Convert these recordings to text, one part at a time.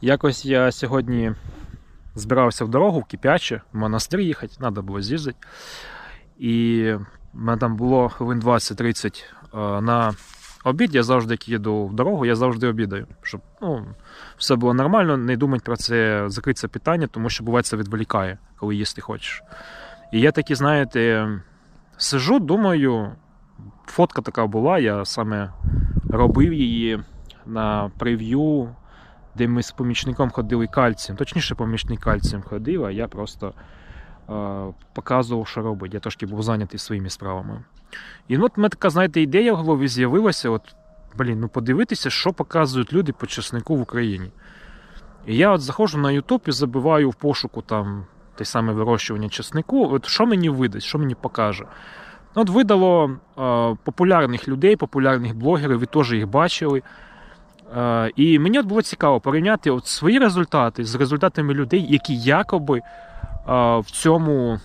Якось я сьогодні збирався в дорогу в Кип'яче, в монастир їхати, треба було з'їздити. І в мене там було хвилин 20-30 е, на обід. Я завжди як їду в дорогу, я завжди обідаю, щоб ну, все було нормально, не думати про це, закрити це питання, тому що буває це відволікає, коли їсти хочеш. І я такі, знаєте, сижу, думаю, фотка така була, я саме робив її на прев'ю, де ми з помічником ходили кальцієм. Точніше, помічник кальцієм ходив, а я просто е, показував, що робить. Я трошки був зайнятий своїми справами. І от мене така, знаєте, ідея в голові з'явилася: от, блін, ну подивитися, що показують люди по чеснику в Україні. І я от заходжу на YouTube і забиваю в пошуку там те саме вирощування чеснику. От що мені видасть, що мені покаже. От видало е, популярних людей, популярних блогерів, ви теж їх бачили. Е, і мені от було цікаво порівняти от свої результати з результатами людей, які якоби е, в цьому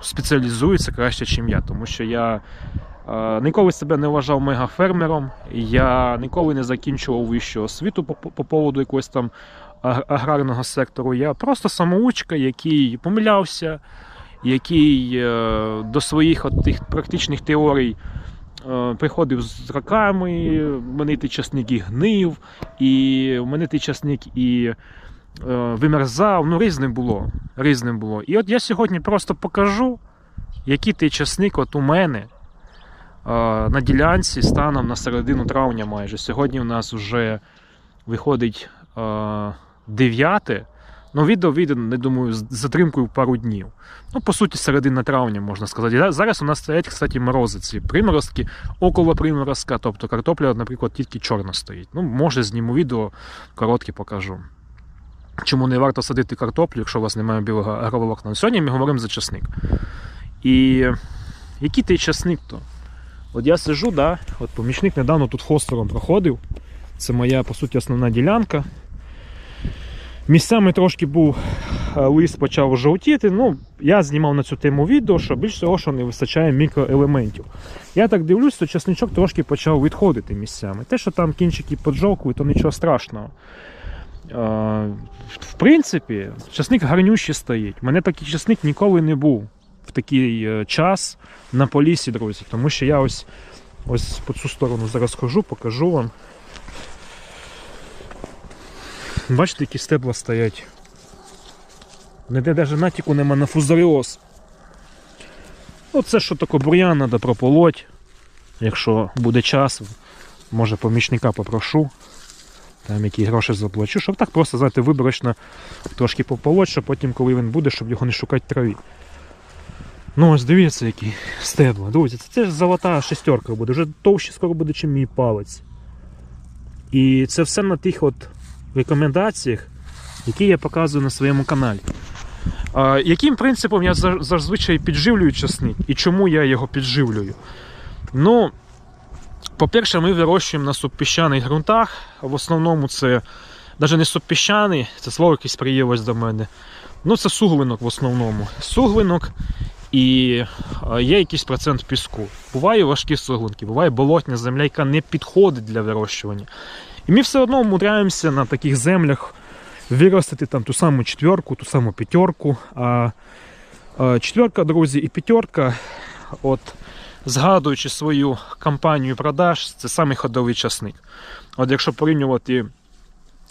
спеціалізуються краще, ніж я. Тому що я е, ніколи себе не вважав мегафермером, я ніколи не закінчував вищу освіту по, по поводу якогось там аграрного сектору. Я просто самоучка, який помилявся, який до своїх от тих практичних теорій приходив з роками, в мене той часник і гнив, і в мене той часник і е, вимерзав. Ну, різним було. Різним було. І от я сьогодні просто покажу, який той часник от у мене е, на ділянці станом на середину травня майже. Сьогодні у нас вже виходить е, 9. Ну, відео вийде, не думаю, з затримкою пару днів. Ну, по суті, середина травня, можна сказати. Зараз у нас стоять, кстати, морози, ці приморозки, около приморозка, тобто картопля, наприклад, тільки чорна стоїть. Ну, може, зніму відео, коротке покажу. Чому не варто садити картоплю, якщо у вас немає білого агроволокна. Сьогодні ми говоримо за часник. І який той часник то? От я сижу, да, от помічник недавно тут хостером проходив. Це моя, по суті, основна ділянка. Місцями трошки був е, лист почав жовтіти. Ну, я знімав на цю тему відео, що більш всього, що не вистачає мікроелементів. Я так дивлюсь, що часничок трошки почав відходити місцями. Те, що там кінчики поджовкують, то нічого страшного. Е, В принципі, часник гарнющий стоїть. У мене такий часник ніколи не був в такий е, час на полісі, друзі. Тому що я ось, ось по цю сторону зараз хожу, покажу вам. Бачите, які стебла стоять. Ніде навіть натяку нема на фузаріоз. Оце що таке бур'ян треба прополоть. Якщо буде час, може помічника попрошу. Там які гроші заплачу, щоб так просто, знаєте, виборочно трошки пополоть, щоб потім, коли він буде, щоб його не шукати траві. Ну ось дивіться, які стебла. Друзі, це, ж золота шестерка буде, вже товще скоро буде, ніж мій палець. І це все на тих от рекомендаціях, які я показую на своєму каналі. Яким принципом я зазвичай підживлюю часник і чому я його підживлюю? Ну, по-перше, ми вирощуємо на субпіщаних ґрунтах. В основному це навіть не субпіщаний, це слово якесь приїлось до мене. Ну, це суглинок в основному. Суглинок і є якийсь процент піску. Буває важкі суглинки, буває болотня земля, яка не підходить для вирощування. І ми все одно умудряємося на таких землях виростити там ту саму четверку, ту саму п'ятерку. А, четверка, друзі, і п'ятерка, от згадуючи свою кампанію продаж, це самий ходовий часник. От якщо порівнювати,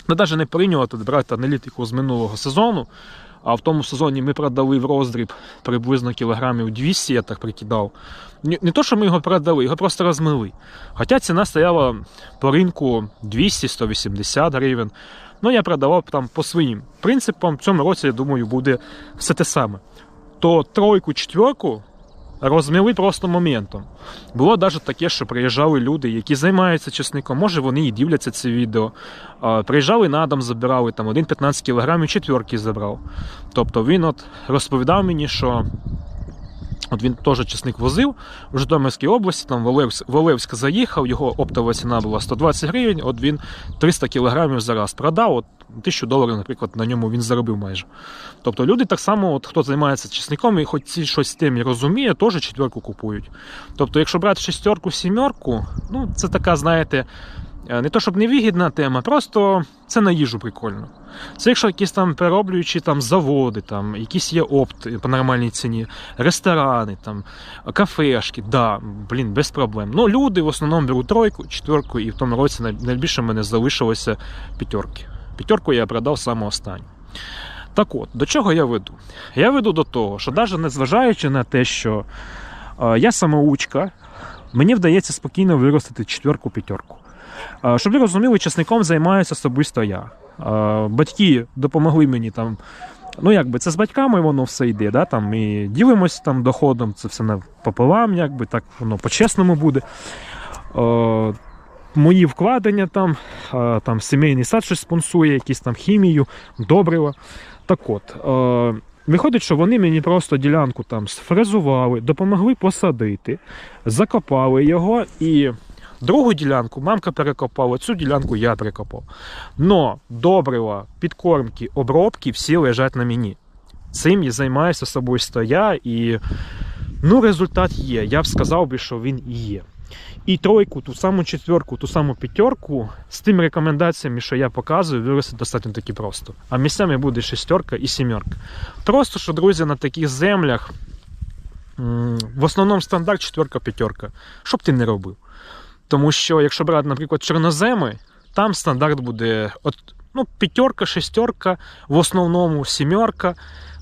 ну навіть не порівнювати, брати аналітику з минулого сезону, а в тому сезоні ми продали в роздріб приблизно кілограмів 200, я так прикидав. Не, то, що ми його продали, його просто розмили. Хоча ціна стояла по ринку 200-180 гривень. Ну, я продавав там по своїм принципам. В цьому році, я думаю, буде все те саме. То тройку, четверку розміли просто моментом. Було навіть таке, що приїжджали люди, які займаються чесником. Може, вони і дивляться це відео. Приїжджали на дом, забирали там один 15 кілограмів, четверки забрав. Тобто він от розповідав мені, що От він теж чесник возив в Житомирській області, там Волевськ, Волевськ заїхав, його оптова ціна була 120 гривень, от він 300 кілограмів за раз продав, от 1000 доларів, наприклад, на ньому він заробив майже. Тобто люди так само, от, хто займається чесником і хоч щось з тим розуміє, теж четверку купують. Тобто, якщо брати шестерку, сімерку, ну це така, знаєте, не то щоб невигідна тема, просто це на їжу прикольно. Це якщо якісь там перероблюючі там заводи, там якісь є опти по нормальній ціні, ресторани, там, кафешки, да, блін, без проблем. Ну, люди в основному беруть тройку, четверку, і в тому році найбільше в мене залишилося п'ятерки. П'ятерку я продав саме останню. Так от, до чого я веду? Я веду до того, що навіть незважаючи на те, що е, я самоучка, мені вдається спокійно виростити четверку-п'ятерку. Е, Щоб ви розуміли, часником займаюся особисто я. Е, Батьки допомогли мені там. Ну, якби це з батьками воно все йде, да? там, і ділимось там доходом, це все пополам, якби так воно по-чесному буде. Е, мої вкладення там, е, там сімейний сад щось спонсує, якісь там хімію, добрива. Так от, е, виходить, що вони мені просто ділянку там сфрезували, допомогли посадити, закопали його і. Другу ділянку мамка перекопала, цю ділянку я перекопав. Но добрива, підкормки, обробки всі лежать на мені. Цим і займаюся особисто я, і ну, результат є. Я б сказав би, що він є. І тройку, ту саму четверку, ту саму п'ятерку з тими рекомендаціями, що я показую, вирости достатньо таки просто. А місцями буде шестерка і сімерка. Просто що, друзі, на таких землях в основному стандарт четверка-п'ятерка. Що б ти не робив? Тому що, якщо брати, наприклад, чорноземи, там стандарт буде от, ну, п'ятерка, шестерка, в основному сімерка.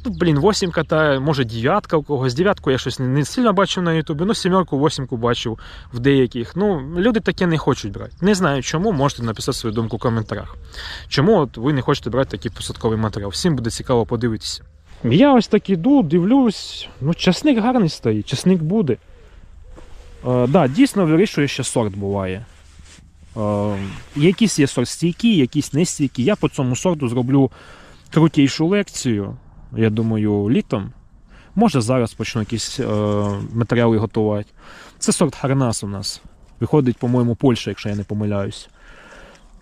Ну, блін, восімка та може дев'ятка у когось. Дев'ятку я щось не, сильно бачив на Ютубі, ну сімерку, восімку бачив в деяких. Ну, люди таке не хочуть брати. Не знаю чому, можете написати свою думку в коментарях. Чому от ви не хочете брати такий посадковий матеріал? Всім буде цікаво подивитися. Я ось так іду, дивлюсь. Ну, часник гарний стоїть, часник буде. Е, да, дійсно вирішує, що сорт буває. Е, якісь є сорт стійкі, якісь не стійкі. Я по цьому сорту зроблю крутішу лекцію. Я думаю, літом. Може зараз почну якісь е, матеріали готувати. Це сорт Харнас у нас. Виходить, по-моєму, Польща, якщо я не помиляюсь.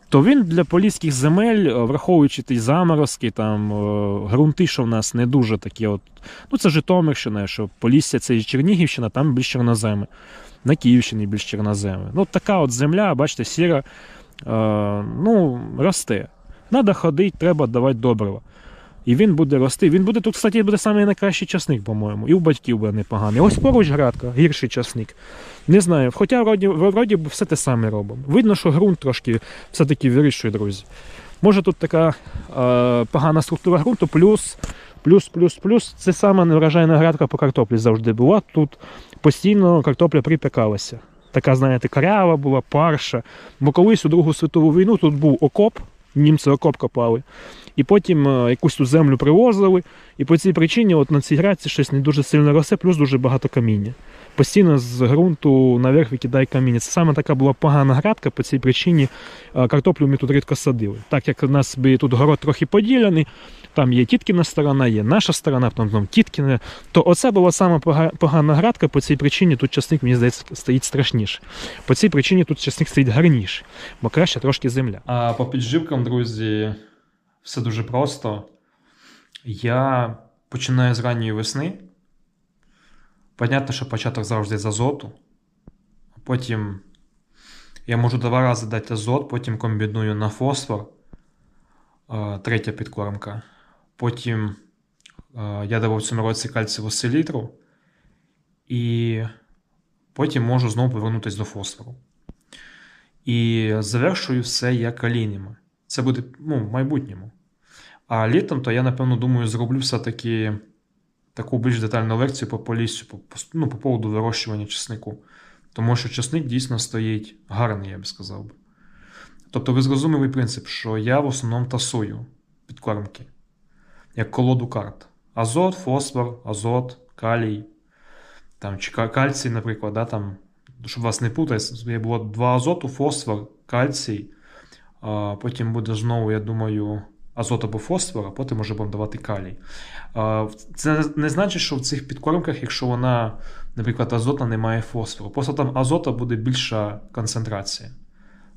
То він для поліських земель, е, враховуючи ті заморозки, там е, ґрунти, що в нас не дуже такі. от. Ну, це Житомирщина, що Полісся це і Чернігівщина, там більш чорноземи. На Київщині більш чорноземи. Ну, така от земля, бачите, сіра, е, ну, росте. Надо ходити, треба давати добрива. І він буде рости. Він буде тут, кстати, буде самий найкращий часник, по-моєму. І у батьків буде непоганий. Ось поруч градка, гірший часник. Не знаю. Хоча вроді, вроді все те саме робимо. Видно, що ґрунт трошки все-таки вирішує, друзі. Може тут така е, погана структура ґрунту, плюс, плюс, плюс, плюс. Це саме невражайна градка по картоплі завжди була. Тут постійно картопля припікалася. Така, знаєте, карява була, парша. Бо колись у Другу світову війну тут був окоп, німці окоп копали. І потім е, якусь ту землю привозили. І по цій причині от на цій градці щось не дуже сильно росте, плюс дуже багато каміння. Постійно з ґрунту наверх викидає каміння. Це саме така була погана градка, по цій причині е, картоплю ми тут рідко садили. Так як у нас тут город трохи поділений, там є тіткіна сторона, є наша сторона, потім там тіткіна, то оце була саме погана градка, по цій причині тут часник, мені здається, стоїть страшніше. По цій причині тут часник стоїть гарніше, бо краще трошки земля. А по підживкам, друзі, все дуже просто. Я починаю з ранньої весни. Понятно, що початок завжди з азоту. Потім я можу два рази дати азот, потім комбіную на фосфор. Третя підкормка. Потім я давав в цьому році кальцеву селітру. І потім можу знову повернутися до фосфору. І завершую все я калійними. Це буде ну, в майбутньому. А літом, то я, напевно, думаю, зроблю все-таки таку більш детальну лекцію по поліссю, по, ну, по поводу вирощування чеснику. Тому що чесник дійсно стоїть гарний, я би сказав би. Тобто ви зрозуміли принцип, що я в основному тасую підкормки, як колоду карт. Азот, фосфор, азот, калій, там, чи кальцій, наприклад, да, там, щоб вас не путати, було два азоту, фосфор, кальцій. Потім буде знову, я думаю, азот або фосфор, а потім може будемо давати калій. Це не значить, що в цих підкормках, якщо вона, наприклад, азотна не має фосфору. Просто там азота буде більша концентрація.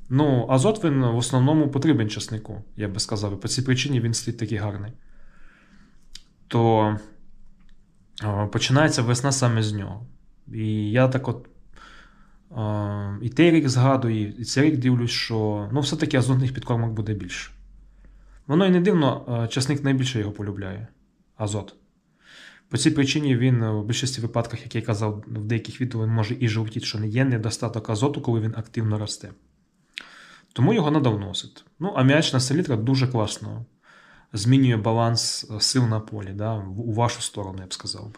Ну, азот він в основному потрібен часнику, я би сказав. І по цій причині він стоїть такий гарний. То починається весна саме з нього. І я так от І той рік згадую, і цей рік дивлюсь, що ну, все-таки азотних підкормок буде більше. Воно і не дивно, е, часник найбільше його полюбляє азот. По цій причині він е, в більшості випадках, як я казав, в деяких відео він може і жовтіти, що не є недостаток азоту, коли він активно росте. Тому його треба вносити. Ну, аміачна селітра дуже класно змінює баланс е, сил на полі, да, у вашу сторону, я б сказав.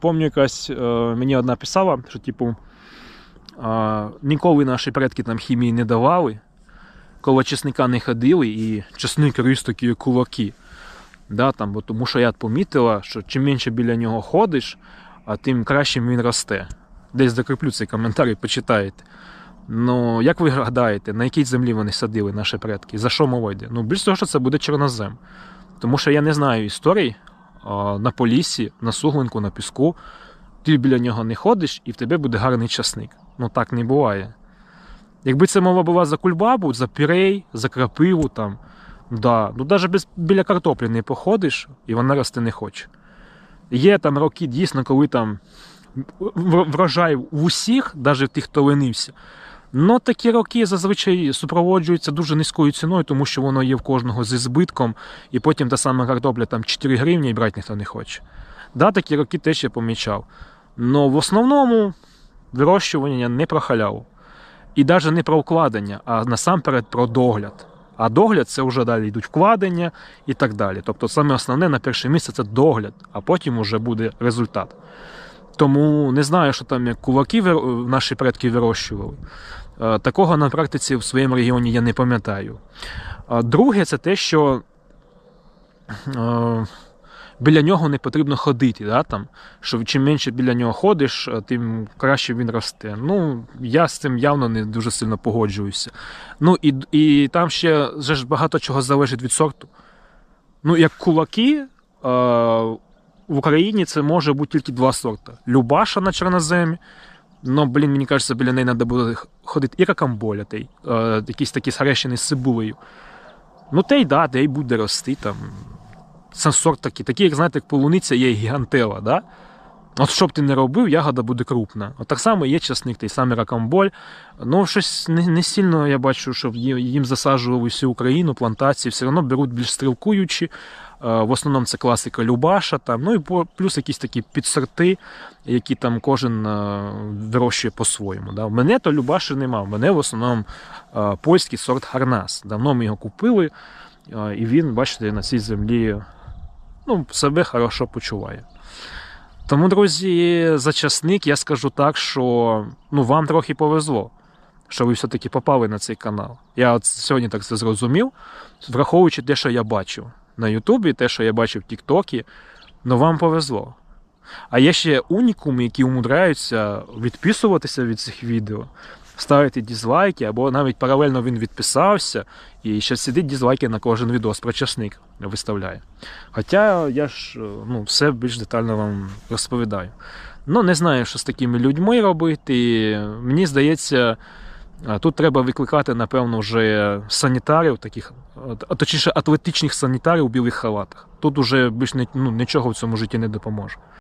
Помню, якась мені одна писала, що типу ніколи наші предки там хімії не давали, коло чесника не ходили, і чесник ріс такі кулаки. Да, там, бо, тому що я помітила, що чим менше біля нього ходиш, а тим краще він росте. Десь закріплю цей коментар почитаєте. Ну, як ви гадаєте, на якій землі вони садили наші предки? За що мова йде? Ну, більш того, що це буде чорнозем. Тому що я не знаю історій на полісі, на суглинку, на піску. Ти біля нього не ходиш, і в тебе буде гарний часник. Ну так не буває. Якби це мова була за кульбабу, за пірей, за крапиву, там, да, ну навіть без, біля картоплі не походиш, і вона рости не хоче. Є там роки, дійсно, коли там врожай в усіх, навіть в тих, хто ленився. Ну, такі роки зазвичай супроводжуються дуже низькою ціною, тому що воно є в кожного зі збитком, і потім та сама картопля там 4 гривні і брати ніхто не хоче. Да, такі роки теж я помічав. Но в основному вирощування не про халяву. І навіть не про вкладення, а насамперед про догляд. А догляд це вже далі йдуть вкладення і так далі. Тобто саме основне на перше місце це догляд, а потім вже буде результат. Тому не знаю, що там як кулаки наші предки вирощували. Е, Такого на практиці в своєму регіоні я не пам'ятаю. Друге, це те, що е, біля нього не потрібно ходити. Да, там, що чим менше біля нього ходиш, е, тим краще він росте. Ну, я з цим явно не дуже сильно погоджуюся. Ну і, і там ще ж багато чого залежить від сорту. Ну, як кулаки. Е, в Україні це може бути тільки два сорти: Любаша на чорноземі. Ну, блін, мені кажеться, біля неї треба буде ходити і ракамболя, е, якийсь такий схрещений з цибулею. Ну, те й да, де й буде рости там. Це сорт такий, такий, як знаєте, як полуниця є гігантела, да? От що б ти не робив, ягода буде крупна. От так само є часник, той самий ракамболь. Ну, щось не, не сильно я бачу, щоб їм засаджували всю Україну, плантації, все одно беруть більш стрілкуючі. Е, В основному це класика Любаша, там, ну і плюс якісь такі підсорти, які там кожен е, вирощує по-своєму. Да. Мене то Любаші нема. У мене в основному е, польський сорт Гарнас. Давно ми його купили, і він, бачите, на цій землі ну, себе хорошо почуває. Тому, друзі, за часник я скажу так, що ну, вам трохи повезло, що ви все-таки попали на цей канал. Я от сьогодні так це зрозумів, враховуючи те, що я бачив на Ютубі, те, що я бачив в Тіктокі, ну вам повезло. А є ще унікуми, які умудряються відписуватися від цих відео, ставити дізлайки, або навіть паралельно він відписався і ще сидить дізлайки на кожен відос про часник виставляє. Хоча я ж е, ну, все більш детально вам розповідаю. Ну, не знаю, що з такими людьми робити. Мені здається, Тут треба викликати, напевно, вже санітарів, таких, точніше, атлетичних санітарів у білих халатах. Тут уже більш ну, нічого в цьому житті не допоможе.